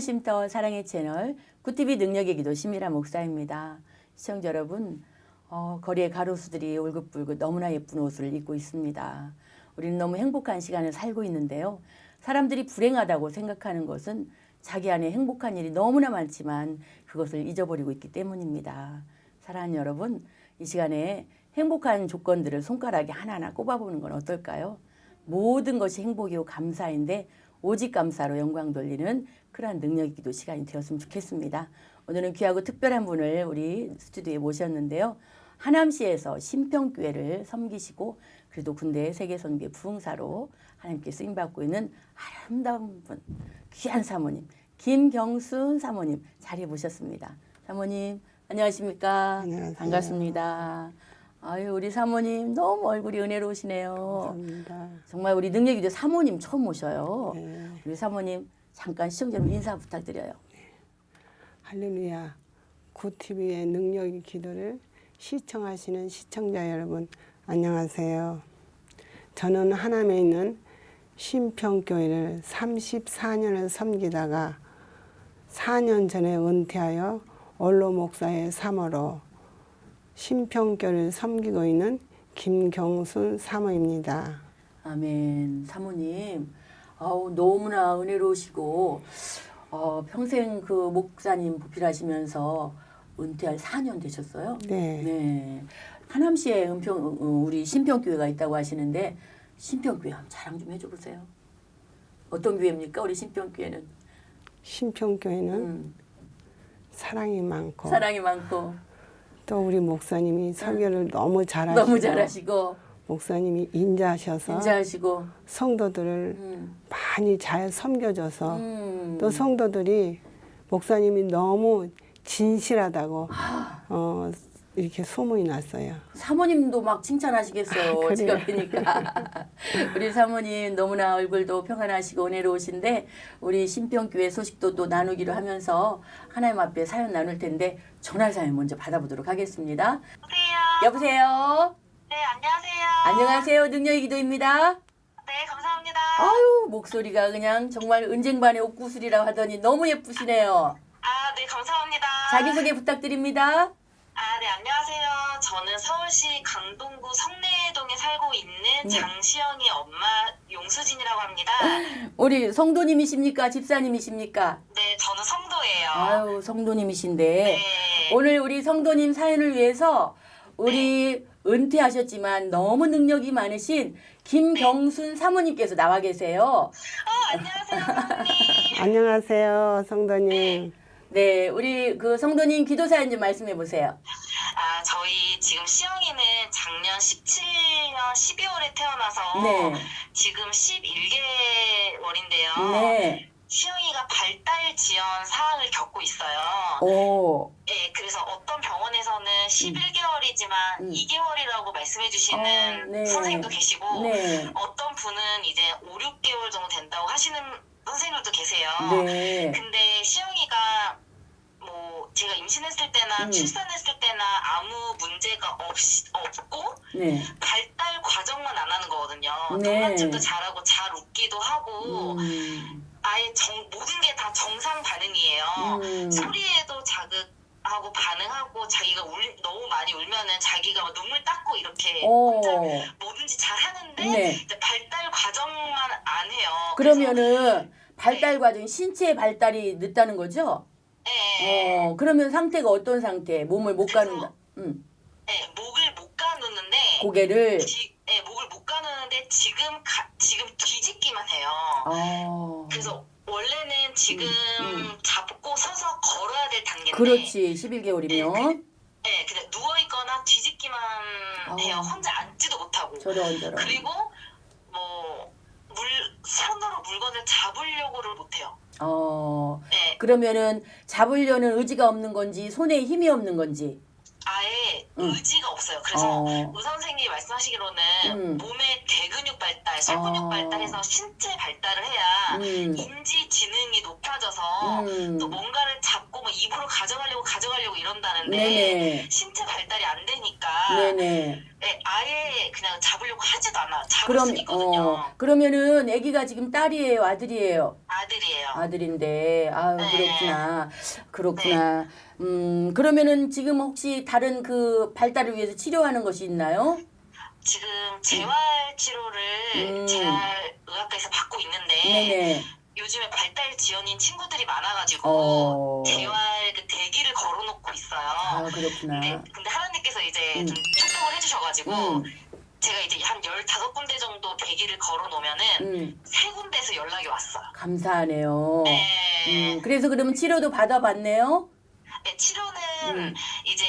쉼터 사랑의 채널 구티비 능력의 기도 심미라 목사입니다. 시청자 여러분, 어, 거리의 가로수들이 울긋불긋 너무나 예쁜 옷을 입고 있습니다. 우리는 너무 행복한 시간을 살고 있는데요. 사람들이 불행하다고 생각하는 것은 자기 안에 행복한 일이 너무나 많지만 그것을 잊어버리고 있기 때문입니다. 사랑하는 여러분, 이 시간에 행복한 조건들을 손가락에 하나하나 꼽아보는 건 어떨까요? 모든 것이 행복이고 감사인데 오직 감사로 영광 돌리는 그러한 능력이기도 시간이 되었으면 좋겠습니다. 오늘은 귀하고 특별한 분을 우리 스튜디오에 모셨는데요. 하남시에서 신평교회를 섬기시고 그래도 군대 세계선교 부흥사로 하나님께 쓰임 받고 있는 아름다운 분, 귀한 사모님 김경순 사모님 자리에 모셨습니다. 사모님 안녕하십니까? 안녕하세요. 반갑습니다. 아유 우리 사모님 너무 얼굴이 은혜로우시네요. 감사합니다. 정말 우리 능력이도 사모님 처음 오셔요. 네. 우리 사모님 잠깐 시청자 여러분 인사 부탁드려요. 할렐루야. 구TV의 능력의 기도를 시청하시는 시청자 여러분, 안녕하세요. 저는 하남에 있는 신평교회를 34년을 섬기다가 4년 전에 은퇴하여 원로 목사의 사모로 신평교를 섬기고 있는 김경순 사모입니다. 아멘. 사모님, 아우 너무나 은혜로우시고 어, 평생 그 목사님 보필하시면서 은퇴할 4년 되셨어요. 네. 네. 하남시에 은평 어, 우리 신평교회가 있다고 하시는데 신평교회 한번 자랑 좀 해줘 보세요. 어떤 교회입니까? 우리 신평교회는 신평교회는 음, 사랑이 많고 사랑이 많고 또 우리 목사님이 설교를 너무 잘하시고 너무 잘하시고 목사님이 인자하셔서 인자하시고 성도들을 음, 많이 잘 섬겨줘서 음. 또 성도들이 목사님이 너무 진실하다고 아. 어, 이렇게 소문이 났어요. 사모님도 막 칭찬하시겠어요. 아, 뵈니까. 우리 사모님 너무나 얼굴도 평안하시고 은혜로우신데 우리 신평교회 소식도 또 나누기로 하면서 하나님 앞에 사연 나눌 텐데 전화 사연 먼저 받아보도록 하겠습니다. 여보세요. 여보세요. 네, 안녕하세요. 안녕하세요. 능력의 기도입니다. 네, 감사합니다. 아유 목소리가 그냥 정말 은쟁반의 옥구슬이라고 하더니 너무 예쁘시네요. 아, 네, 감사합니다. 자기소개 부탁드립니다. 아, 네, 안녕하세요. 저는 서울시 강동구 성내동에 살고 있는 네. 장시영이 엄마 용수진이라고 합니다. 우리 성도님이십니까? 집사님이십니까? 네, 저는 성도예요. 아유 성도님이신데 네. 오늘 우리 성도님 사연을 위해서 우리 은퇴하셨지만 너무 능력이 많으신 김경순 사모님께서 나와 계세요. 어, 안녕하세요, 성님. 안녕하세요, 성도님. 네, 우리 그 성도님 기도 사연 좀 말씀해 보세요. 아, 저희 지금 시영이는 작년 17년 12월에 태어나서 네, 지금 11개월인데요. 네, 시영이가 발달 지연 사항을 겪고 있어요. 오, 네, 그래서 어떤 병원에서는 11개월이지만 음. 2개월이라고 말씀해 주시는 어, 네. 선생님도 계시고 네, 어떤 분은 이제 5, 6개월 정도 된다고 하시는 선생님들도 계세요. 네, 근데 시영이가 뭐 제가 임신했을 때나 음. 출산했을 때나 아무 문제가 없, 없고 네, 발달 과정만 안 하는 거거든요. 네. 동반증도 잘하고 잘 웃기도 하고 음, 아예 정, 모든 게 다 정상 반응이에요. 음, 소리에도 자극 하고 반응하고 자기가 울, 너무 많이 울면은 자기가 막 눈물 닦고 이렇게 오, 혼자 뭐든지 잘 하는데 네. 발달 과정만 안 해요. 그러면은 발달 과정, 신체 발달이 늦다는 거죠? 예, 어, 그러면 상태가 어떤 상태? 몸을 못 가는다. 음, 예, 목을 못 가누는데 고개를, 지, 예, 목을 못 가누는데 지금 가, 지금 뒤집기만 해요. 어, 그래서 원래는 지금 음. 잡고 서서 걸어야 될 단계인데 그렇지, 11개월이면. 예, 근데 누워 있거나 뒤집기만 어. 해요. 혼자 앉지도 못하고. 저런, 저런. 그리고 뭐 물 손으로 물건을 잡으려고를 못해요. 어, 네, 그러면은 잡으려는 의지가 없는 건지 손에 힘이 없는 건지. 아예 음. 의지가 없어요. 그래서 어, 의 선생님이 말씀하시기로는 음. 몸의 대근육 발달, 설근육 어. 발달해서 신체 발달을 해야 음, 인지 지능이 높아져서 음, 또 뭔가를 잡고 뭐 입으로 가져가려고 가져가려고 이런다는데 네네. 신체 발달이 안 되니까 네네. 예, 아예 그냥 잡으려고 하지도 않아. 잡을 그럼 수 있거든요. 어 그러면은 아기가 지금 딸이에요, 아들이에요? 아들이에요. 아들인데 아 네. 그렇구나 그렇구나 음 그러면은 지금 혹시 다른 그 발달을 위해서 치료하는 것이 있나요? 지금 재활 치료를 음. 재활 의학과에서 받고 있는데 네네 요즘에 발달 지연인 친구들이 많아가지고 어. 재활 그 대기를 걸어놓고 있어요. 아 그렇구나 근데, 근데 하나님께서 이제 음. 좀 축복을 해주셔가지고 음. 제가 이제 한 15군데 정도 대기를 걸어놓으면은 음 세 군데에서 연락이 왔어요. 감사하네요. 네. 음 그래서 그러면 치료도 받아봤네요. 네, 치료는 음. 이제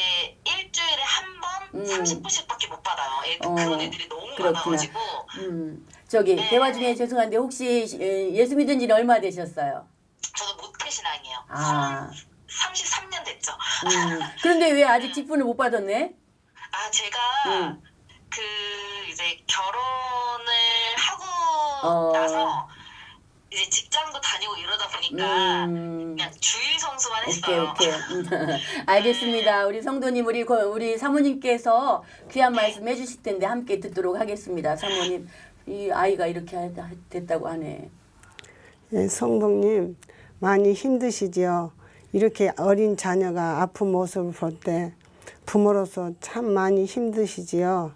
일주일에 한 번 음. 30분씩밖에 못 받아요. 애, 어, 그런 애들이 너무 그렇구나. 많아가지고 음 저기 네. 대화 중에 죄송한데 혹시 예, 예수 믿은 지는 얼마 되셨어요? 저도 모태신앙이에요. 아 33년 됐죠. 음. 그런데 왜 아직 직분을 못 받았네? 아 제가 음. 그 이제 결혼을 하고 어. 나서 이제 직장도 다니고 이러다 보니까 음. 그냥 주일 성수만 오케이 했어요. 오케이 음, 알겠습니다 우리 성도님 우리 고- 우리 사모님께서 귀한 말씀 해주실 텐데 함께 듣도록 하겠습니다 사모님 이 아이가 이렇게 하- 됐다고 하네 예, 성동님 많이 힘드시지요. 이렇게 어린 자녀가 아픈 모습을 볼 때 부모로서 참 많이 힘드시지요.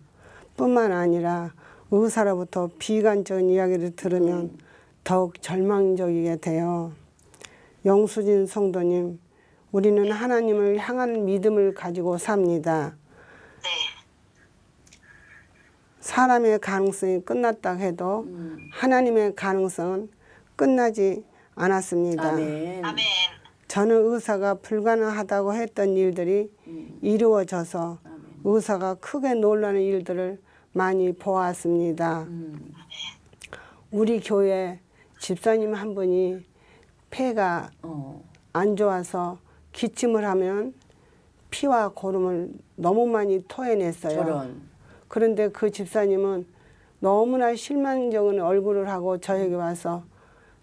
뿐만 아니라 의사로부터 비관적인 이야기를 들으면 더욱 절망적이게 돼요. 영수진 성도님, 우리는 하나님을 향한 믿음을 가지고 삽니다. 네. 사람의 가능성이 끝났다 해도 음. 하나님의 가능성은 끝나지 않았습니다. 아멘 아멘. 저는 의사가 불가능하다고 했던 일들이 음. 이루어져서 아멘 의사가 크게 놀라는 일들을 많이 보았습니다. 음. 우리 교회 집사님 한 분이 폐가 어. 안 좋아서 기침을 하면 피와 고름을 너무 많이 토해냈어요. 저런 그런데 그 집사님은 너무나 실망적인 얼굴을 하고 저에게 와서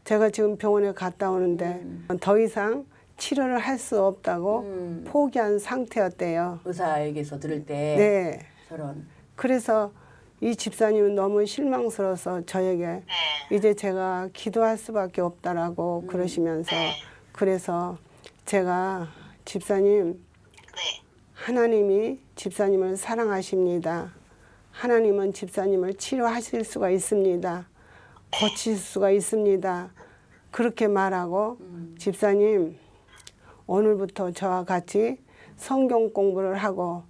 제가 지금 병원에 갔다 오는데 더 이상 치료를 할 수 없다고 음. 포기한 상태였대요. 의사에게서 들을 때 네. 저런 그래서 이 집사님은 너무 실망스러워서 저에게 네. 이제 제가 기도할 수밖에 없다라고 그러시면서 네. 그래서 제가 집사님 네. 하나님이 집사님을 사랑하십니다. 하나님은 집사님을 치료하실 수가 있습니다. 고칠 수가 있습니다. 그렇게 말하고 음. 집사님 오늘부터 저와 같이 성경 공부를 하고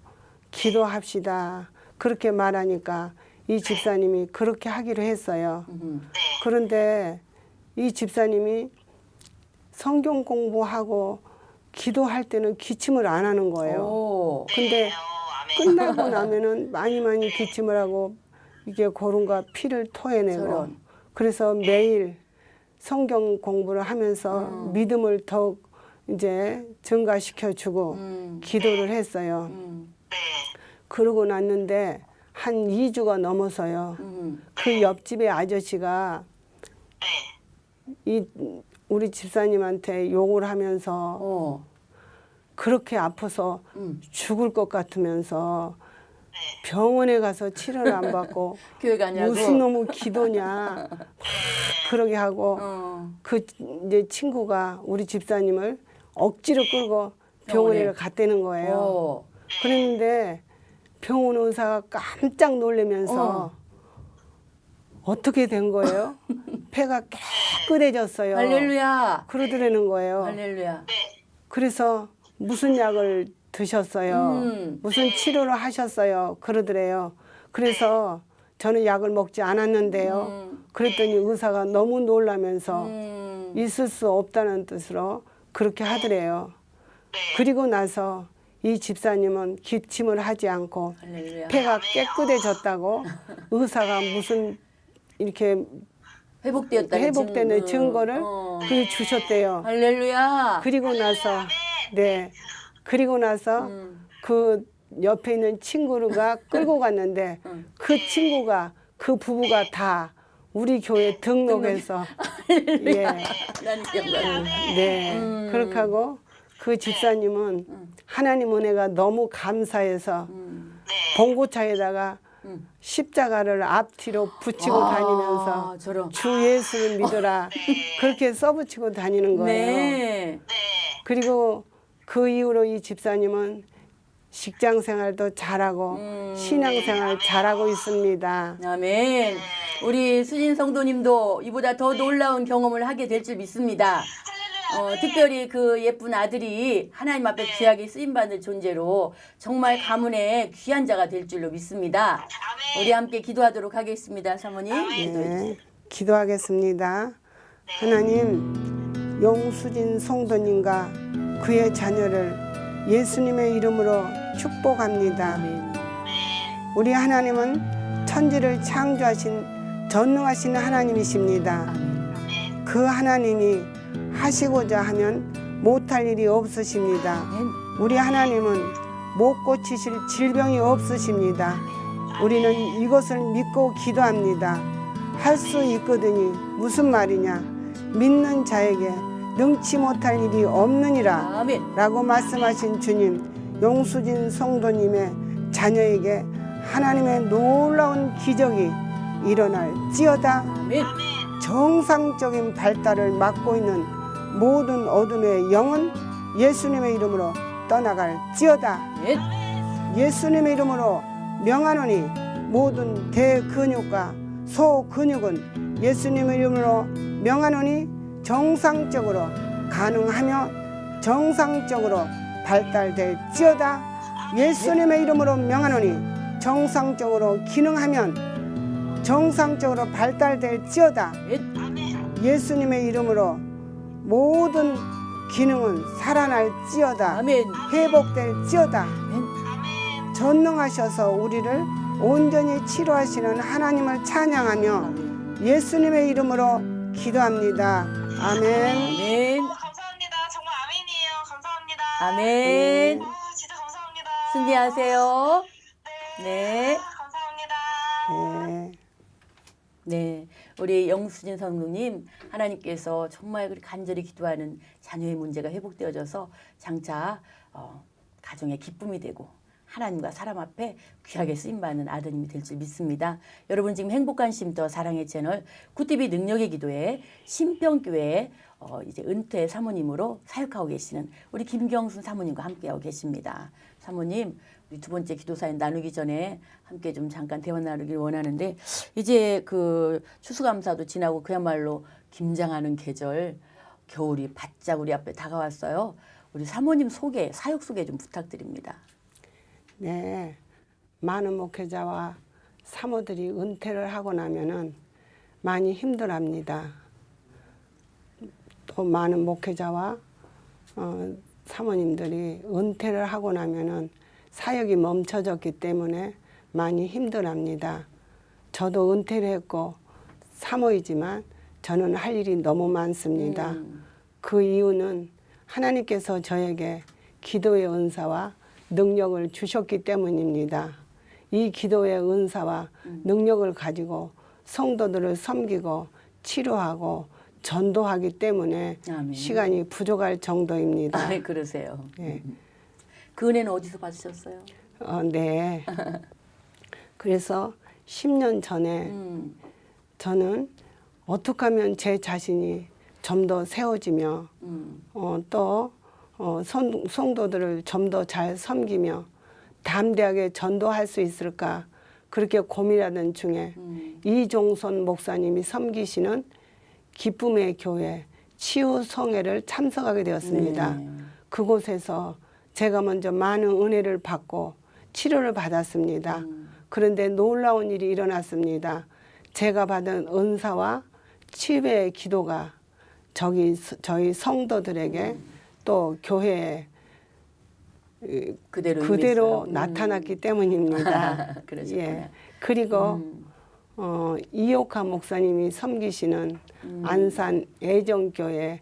기도합시다. 그렇게 말하니까 이 집사님이 그렇게 하기로 했어요. 음. 네. 그런데 이 집사님이 성경 공부하고 기도할 때는 기침을 안 하는 거예요. 오 근데 네. 어. 끝나고 나면은 많이 많이 기침을 하고 이게 고름과 피를 토해내고 저런. 그래서 매일 성경 공부를 하면서 음. 믿음을 더욱 이제 증가시켜 주고 음. 기도를 했어요. 음. 네. 그러고 났는데 한 2주가 넘어서요. 음. 그 옆집의 아저씨가 네. 이 우리 집사님한테 욕을 하면서 어. 그렇게 아파서 음. 죽을 것 같으면서 병원에 가서 치료를 안 받고 무슨 놈의 기도냐 그러게 하고 어. 그 이제 친구가 우리 집사님을 억지로 끌고 병원에 병원에. 갔다는 거예요. 어. 그랬는데 병원 의사가 깜짝 놀라면서 어. 어. 떻게 된 거예요? 폐가 깨끗해졌어요. 할렐루야 그러더라는 거예요. 할렐루야 네. 그래서 무슨 약을 드셨어요? 음. 무슨 치료를 하셨어요? 그러더래요. 그래서 저는 약을 먹지 않았는데요. 음. 그랬더니 의사가 너무 놀라면서 음. 있을 수 없다는 뜻으로 그렇게 하더래요. 네. 그리고 나서 이 집사님은 기침을 하지 않고 할렐루야 폐가 깨끗해졌다고 의사가 무슨 이렇게 회복되었다는 회복되는 증- 증거 를 어. 그 주셨대요. 할렐루야 그리고 나서 네 그리고 나서 음. 그 옆에 있는 친구가 끌고 갔는데 음. 그 친구가 그 부부가 다 우리 교회 등록해서 예, 하나님 영광 네 음. 그렇게 하고 그 집사님은 하나님 은혜가 너무 감사해서 음. 네. 봉고차에다가 음. 십자가를 앞뒤로 붙이고 아, 다니면서 저런. 주 예수를 믿으라 네. 그렇게 써붙이고 다니는 거예요. 네. 네. 그리고 그 이후로 이 집사님은 직장 생활도 잘하고 음. 신앙 생활 잘하고 있습니다. 아멘. 우리 수진 성도님도 이보다 더 놀라운 경험을 하게 될 줄 믿습니다. 어, 특별히 그 예쁜 아들이 하나님 앞에 귀하게 쓰임받을 존재로 정말 가문의 귀한 자가 될 줄로 믿습니다. 아멘. 우리 함께 기도하도록 하겠습니다, 사모님. 주세요. 네, 기도하겠습니다. 하나님, 용수진 성도님과 그의 자녀를 예수님의 이름으로 축복합니다. 아멘. 우리 하나님은 천지를 창조하신 전능하신 하나님이십니다. 아멘. 그 하나님이 하시고자 하면 못할 일이 없으십니다. 우리 하나님은 못 고치실 질병이 없으십니다. 우리는 이것을 믿고 기도합니다. 할 수 있거든요. 무슨 말이냐? 믿는 자에게 능치 못할 일이 없느니라. 라고 말씀하신 주님, 용수진 성도님의 자녀에게 하나님의 놀라운 기적이 일어날지어다. 아멘. 정상적인 발달을 막고 있는 모든 어둠의 영은 예수님의 이름으로 떠나갈지어다. 아멘. 예수님의 이름으로 명하노니 모든 대근육과 소근육은 예수님의 이름으로 명하노니 정상적으로 가능하며 정상적으로 발달될지어다. 예수님의 이름으로 명하노니 정상적으로 기능하면 정상적으로 발달될지어다. 예수님의 이름으로 모든 기능은 살아날지어다. 아멘. 회복될지어다. 아멘. 전능하셔서 우리를 온전히 치료하시는 하나님을 찬양하며 아멘. 예수님의 이름으로 기도합니다. 아멘. 아멘. 어, 감사합니다. 정말 아멘이에요. 감사합니다. 아멘. 어, 진짜 감사합니다. 승리하세요. 네. 네. 감사합니다. 네. 네, 우리 영수진 성도님 하나님께서 정말 간절히 기도하는 자녀의 문제가 회복되어져서 장차 어, 가정의 기쁨이 되고 하나님과 사람 앞에 귀하게 쓰임 받는 아드님이 될 줄 믿습니다. 여러분 지금 행복한 쉼터 사랑의 채널 구티비 능력의 기도에 신평교회 어, 이제 은퇴 사모님으로 사역하고 계시는 우리 김경순 사모님과 함께하고 계십니다. 사모님 두 번째 기도 사연 나누기 전에 함께 좀 잠깐 대화 나누길 원하는데 이제 그 추수감사도 지나고 그야말로 김장하는 계절 겨울이 바짝 우리 앞에 다가왔어요. 우리 사모님 소개 사역 소개 좀 부탁드립니다. 네. 많은 목회자와 사모들이 은퇴를 하고 나면은 많이 힘들합니다. 또 많은 목회자와 어, 사모님들이 은퇴를 하고 나면은 사역이 멈춰졌기 때문에 많이 힘들합니다. 저도 은퇴를 했고 사모이지만 저는 할 일이 너무 많습니다. 음. 그 이유는 하나님께서 저에게 기도의 은사와 능력을 주셨기 때문입니다. 이 기도의 은사와 능력을 가지고 성도들을 섬기고 치료하고 전도하기 때문에 아멘. 시간이 부족할 정도입니다. 아, 그러세요. 예. 그 은혜는 어디서 받으셨어요? 어, 네. 그래서 10년 전에 음. 저는 어떻게 하면 제 자신이 좀 더 세워지며 음. 어, 또 어, 성, 성도들을 좀 더 잘 섬기며 담대하게 전도할 수 있을까 그렇게 고민하던 중에 음. 이종선 목사님이 섬기시는 기쁨의 교회 치유 성회를 참석하게 되었습니다. 네. 그곳에서 제가 먼저 많은 은혜를 받고 치료를 받았습니다. 음. 그런데 놀라운 일이 일어났습니다. 제가 받은 은사와 치유의 기도가 저기 서- 저희 성도들에게 또 교회에 이, 그대로 그대로 임했어요. 나타났기 때문입니다. 음. 그러셨구나. 예. 그리고 음. 어, 이옥하 목사님이 섬기시는 음. 안산 애정교회도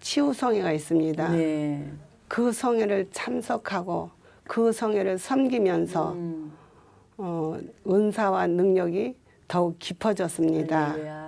치유성회가 있습니다. 네. 그 성회를 참석하고 그 성회를 섬기면서 음. 어, 은사와 능력이 더욱 깊어졌습니다. 할렐루야.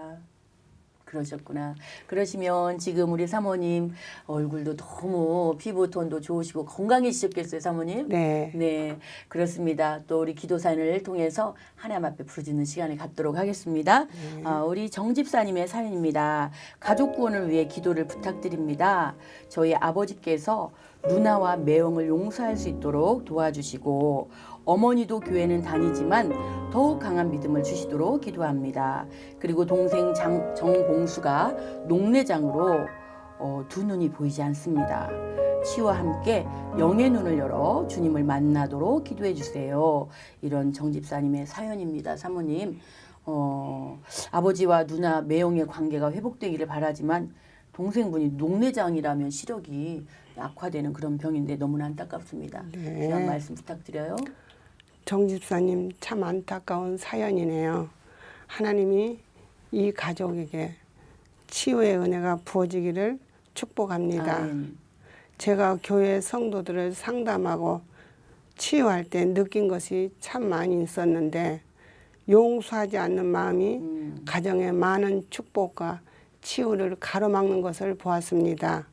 그러셨구나. 그러시면 지금 우리 사모님 얼굴도 너무 피부톤도 좋으시고 건강해지셨겠어요, 사모님? 네. 네, 그렇습니다. 또 우리 기도 사연을 통해서 하나님 앞에 부르짖는 시간을 갖도록 하겠습니다. 아, 우리 정 집사님의 사연입니다. 가족 구원을 위해 기도를 부탁드립니다. 저희 아버지께서 누나와 매형을 용서할 수 있도록 도와주시고 어머니도 교회는 다니지만 더욱 강한 믿음을 주시도록 기도합니다. 그리고 동생 장, 정봉수가 녹내장으로 어, 두 눈이 보이지 않습니다. 치와 함께 영의 눈을 열어 주님을 만나도록 기도해 주세요. 이런 정집사님의 사연입니다. 사모님, 어, 아버지와 누나 매형의 관계가 회복되기를 바라지만 동생분이 녹내장이라면 시력이 악화되는 그런 병인데 너무나 안타깝습니다. 네. 귀한 말씀 부탁드려요. 정 집사님 참 안타까운 사연이네요. 하나님이 이 가족에게 치유의 은혜가 부어지기를 축복합니다. 아멘. 제가 교회 성도들을 상담하고 치유할 때 느낀 것이 참 많이 있었는데 용서하지 않는 마음이 음. 가정에 많은 축복과 치유를 가로막는 것을 보았습니다.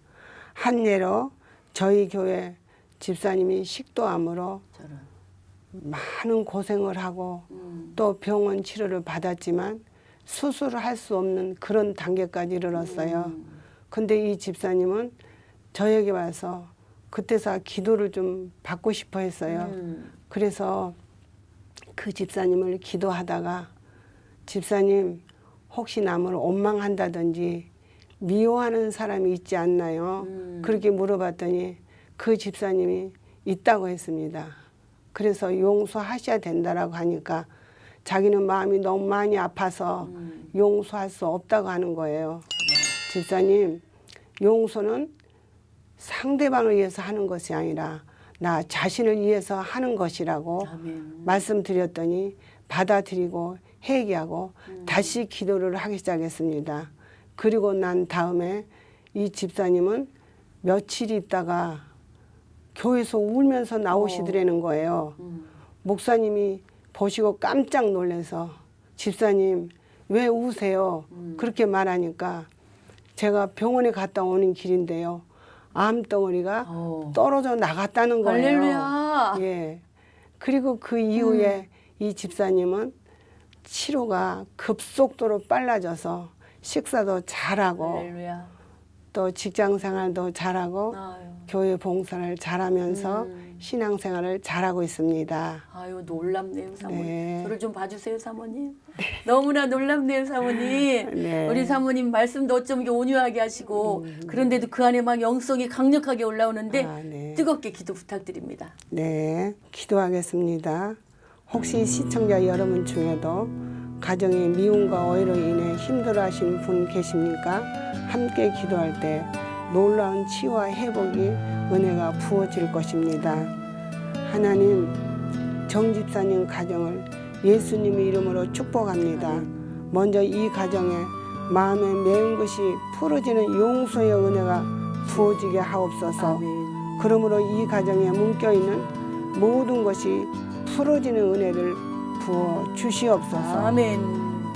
한 예로 저희 교회 집사님이 식도암으로 저런. 많은 고생을 하고 음. 또 병원 치료를 받았지만 수술을 할 수 없는 그런 단계까지 이르렀어요. 음. 근데 이 집사님은 저에게 와서 그때서 기도를 좀 받고 싶어 했어요. 음. 그래서 그 집사님을 기도하다가 집사님 혹시 남을 원망한다든지 미워하는 사람이 있지 않나요? 음. 그렇게 물어봤더니 그 집사님이 있다고 했습니다. 그래서 용서하셔야 된다라고 하니까 자기는 마음이 너무 많이 아파서 음. 용서할 수 없다고 하는 거예요. 집사님, 용서는 상대방을 위해서 하는 것이 아니라 나 자신을 위해서 하는 것이라고 아멘. 말씀드렸더니 받아들이고 회개하고 다시 기도를 하기 시작했습니다. 그리고 난 다음에 이 집사님은 며칠 있다가 교회에서 울면서 나오시더라는 거예요. 음. 목사님이 보시고 깜짝 놀라서 집사님 왜 우세요? 그렇게 말하니까 제가 병원에 갔다 오는 길인데요. 암 덩어리가 어. 떨어져 나갔다는 거예요. 할렐루야. 예. 그리고 그 이후에 이 집사님은 치료가 급속도로 빨라져서 식사도 잘하고 할렐루야. 또 직장 생활도 잘하고 아유. 교회 봉사를 잘하면서 음. 신앙생활을 잘하고 있습니다. 아유 놀랍네요 사모님. 네. 저를 좀 봐주세요 사모님. 너무나 놀랍네요 사모님. 네. 우리 사모님 말씀도 어쩜 이렇게 온유하게 하시고 그런데도 그 안에 막 영성이 강력하게 올라오는데 아, 네. 뜨겁게 기도 부탁드립니다. 네, 기도하겠습니다. 혹시 시청자 여러분 중에도 가정의 미움과 오해로 인해 힘들어하시는 분 계십니까? 함께 기도할 때 놀라운 치유와 회복이 은혜가 부어질 것입니다. 하나님, 정 집사님 가정을 예수님의 이름으로 축복합니다. 먼저 이 가정에 마음에 매운 것이 풀어지는 용서의 은혜가 부어지게 하옵소서. 아멘. 그러므로 이 가정에 묶여 있는 모든 것이 풀어지는 은혜를 부어 주시옵소서. 아멘.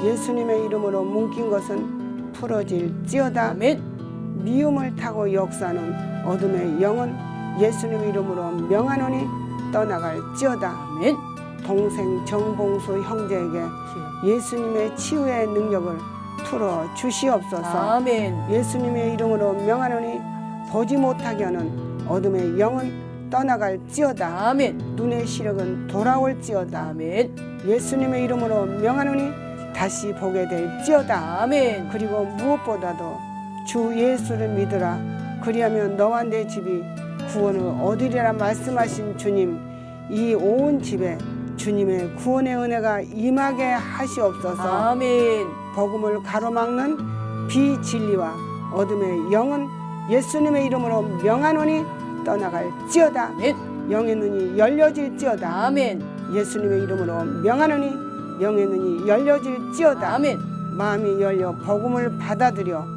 예수님의 이름으로 묶인 것은 풀어질지어다. 아멘. 미움을 타고 역사는 어둠의 영은 예수님의 이름으로 명하노니 떠나갈지어다. 아멘. 동생 정봉수 형제에게 예수님의 치유의 능력을 풀어 주시옵소서. 아멘. 예수님의 이름으로 명하노니 보지 못하게 하는 어둠의 영은 떠나갈지어다. 아멘. 눈의 시력은 돌아올지어다. 아멘. 예수님의 이름으로 명하노니 다시 보게 될지어다. 아멘. 그리고 무엇보다도 주 예수를 믿으라. 그리하면 너와 내 집이 구원을 얻으리라 말씀하신 주님, 이 온 집에 주님의 구원의 은혜가 임하게 하시옵소서. 아멘. 복음을 가로막는 비진리와 어둠의 영은 예수님의 이름으로 명하노니 떠나갈지어다. 아멘. 영의 눈이 열려질지어다. 아멘. 예수님의 이름으로 명하노니 영의 눈이 열려질지어다. 아멘. 마음이 열려 복음을 받아들여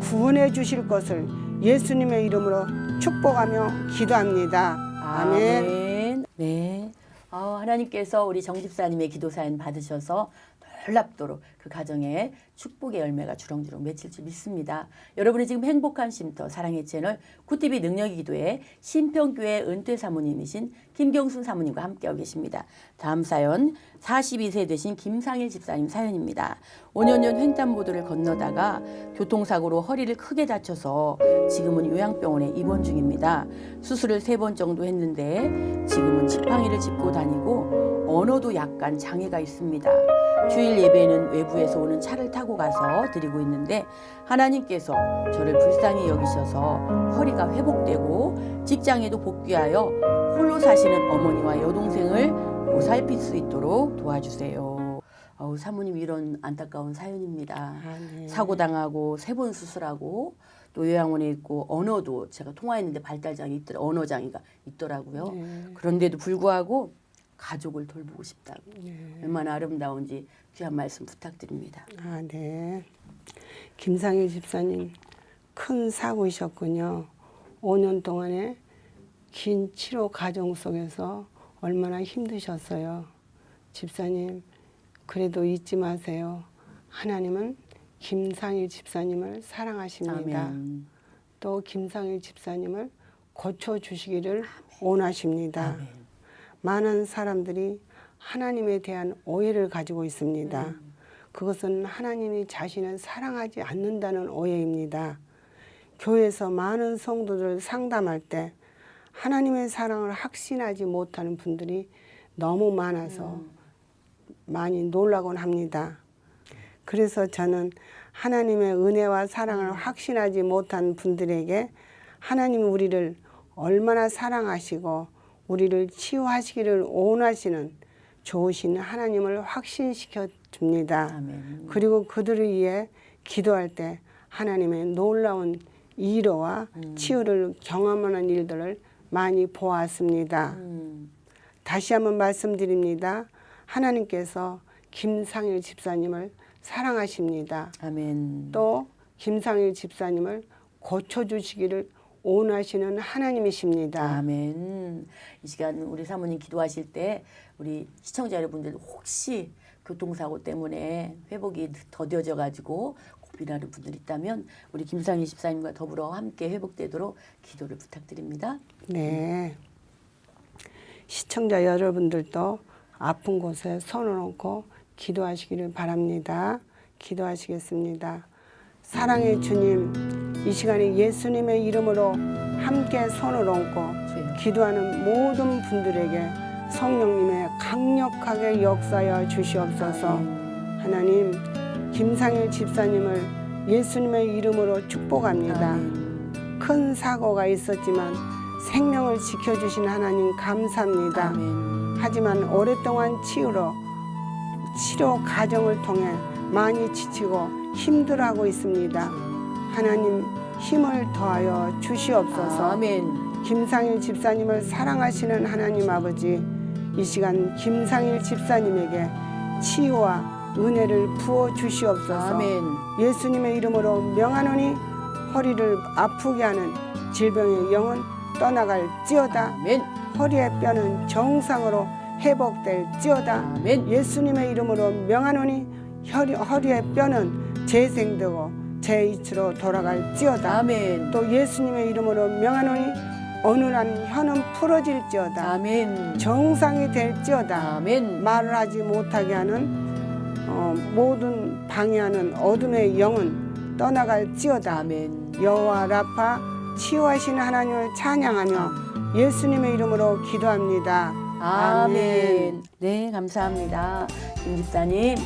구원해 주실 것을 예수님의 이름으로 축복하며 기도합니다. 아멘. 아멘. 네. 아, 하나님께서 우리 정 집사님의 기도 사연 받으셔서 놀랍도록 그 가정에 축복의 열매가 주렁주렁 맺힐 줄 믿습니다. 여러분이 지금 행복한 쉼터 사랑의 채널 구티비 능력의 기도에 신평교회 은퇴 사모님이신 김경순 사모님과 함께하고 계십니다. 다음 사연 42세 되신 김상일 집사님 사연입니다. 5년 전 횡단보도를 건너다가 교통사고로 허리를 크게 다쳐서 지금은 요양병원에 입원 중입니다. 수술을 세 번 정도 했는데 지금은 지팡이를 짚고 다니고 언어도 약간 장애가 있습니다. 주일 예배는 외부에서 오는 차를 타고 가서 드리고 있는데 하나님께서 저를 불쌍히 여기셔서 허리가 회복되고 직장에도 복귀하여 홀로 사시는 어머니와 여동생을 보살필 수 있도록 도와주세요. 어우, 사모님 이런 안타까운 사연입니다. 아, 네. 사고 당하고 세 번 수술하고 또 요양원에 있고 언어도 제가 통화했는데 발달장애 있더라 언어 장애가 있더라고요. 네. 그런데도 불구하고 가족을 돌보고 싶다고 네. 얼마나 아름다운지 귀한 말씀 부탁드립니다. 아, 네. 김상일 집사님, 큰 사고이셨군요. 5년 동안의 긴 치료 과정 속에서 얼마나 힘드셨어요. 집사님, 그래도 잊지 마세요. 하나님은 김상일 집사님을 사랑하십니다. 아멘. 또 김상일 집사님을 고쳐 주시기를 원하십니다. 아멘. 많은 사람들이 하나님에 대한 오해를 가지고 있습니다. 그것은 하나님이 자신을 사랑하지 않는다는 오해입니다. 교회에서 많은 성도들 상담할 때 하나님의 사랑을 확신하지 못하는 분들이 너무 많아서 많이 놀라곤 합니다. 그래서 저는 하나님의 은혜와 사랑을 확신하지 못한 분들에게 하나님이 우리를 얼마나 사랑하시고 우리를 치유하시기를 원하시는 좋으신 하나님을 확신시켜 줍니다. 아멘. 그리고 그들을 위해 기도할 때 하나님의 놀라운 위로와 치유를 경험하는 일들을 많이 보았습니다. 음, 다시 한번 말씀드립니다. 하나님께서 김상일 집사님을 사랑하십니다. 아멘. 또 김상일 집사님을 고쳐주시기를 원하시는 하나님이십니다. 아멘. 이 시간 우리 사모님 기도하실 때 우리 시청자 여러분들 혹시 교통사고 때문에 회복이 더뎌져 가지고 고민하는 분들 있다면 우리 김상희 집사님과 더불어 함께 회복되도록 기도를 부탁드립니다. 네. 시청자 여러분들도 아픈 곳에 손을 얹고 기도하시기를 바랍니다. 기도하시겠습니다. 사랑의 주님, 이 시간에 예수님의 이름으로 함께 손을 얹고. 기도하는 모든 분들에게 성령님의 강력하게 역사여 주시옵소서. 하나님, 김상일 집사님을 예수님의 이름으로 축복합니다. 큰 사고가 있었지만 생명을 지켜주신 하나님 감사합니다. 하지만 오랫동안 치유로 치료 과정을 통해 많이 지치고 힘들어하고 있습니다. 하나님 힘을 더하여 주시옵소서. 아멘. 김상일 집사님을 사랑하시는 하나님 아버지 이 시간 김상일 집사님에게 치유와 은혜를 부어 주시옵소서. 아멘. 예수님의 이름으로 명하노니 허리를 아프게 하는 질병의 영은 떠나갈지어다. 아멘. 허리의 뼈는 정상으로 회복될지어다. 아멘. 예수님의 이름으로 명하노니 허리, 허리의 뼈는 재생되고 제 이치로 돌아갈지어다. 아멘. 또 예수님의 이름으로 명하노니 어느 날 혀는 풀어질지어다. 아멘. 정상이 될지어다. 아멘. 말을 하지 못하게 하는 어, 모든 방해하는 어둠의 영은 떠나갈지어다. 아멘. 여호와 라파 치유하신 하나님을 찬양하며 예수님의 이름으로 기도합니다. 아멘. 네, 감사합니다. 김 집사님,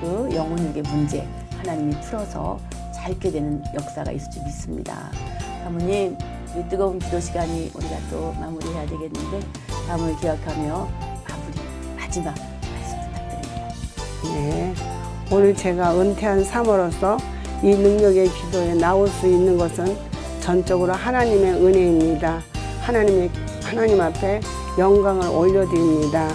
그 영혼육의 문제 하나님이 풀어서 잘 있게 되는 역사가 있을 줄 믿습니다. 사모님, 이 뜨거운 기도 시간이 우리가 또 마무리해야 되겠는데 다음을 기억하며 마무리 마지막 말씀 부탁드립니다. 네. 오늘 제가 은퇴한 사모로서 이 능력의 기도에 나올 수 있는 것은 전적으로 하나님의 은혜입니다. 하나님의 하나님 앞에 영광을 올려드립니다.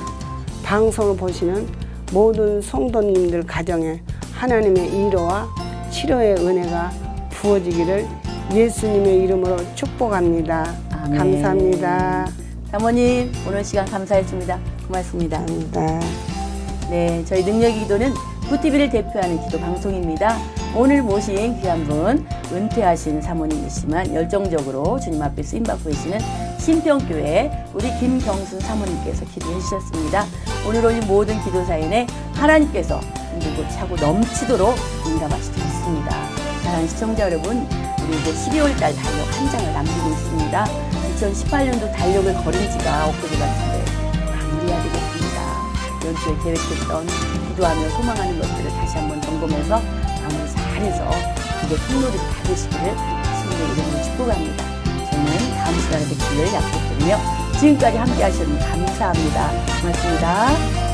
방송을 보시는 모든 성도님들 가정에 하나님의 위로와 치료의 은혜가 부어지기를 예수님의 이름으로 축복합니다. 아멘. 감사합니다. 사모님, 오늘 시간 감사했습니다. 고맙습니다. 감사합니다. 네, 저희 능력의 기도는 구티비를 대표하는 기도 방송입니다. 오늘 모신 귀한 분 은퇴하신 사모님이시지만 열정적으로 주님 앞에 쓰임받고 계시는 신평교회 우리 김경순 사모님께서 기도해 주셨습니다. 오늘 올린 모든 기도 사연에 하나님께서 흔들고 차고 넘치도록 응답하시고 있습니다. 사랑하는 시청자 여러분, 우리 이제 12월 달 달력 한 장을 남기고 있습니다. 2018년도 달력을 거린 지가 엊그제 같은데 마무리해야 되겠습니다. 연초에 계획했던 기도하며 소망하는 것들을 다시 한번 점검해서 마무리 잘해서 그게 통로를 닫으시기를 주님의 이름으로 축복합니다. 저는 다음 시간에 뵙기를 약속드리며 지금까지 함께 하셔서 감사합니다. 고맙습니다.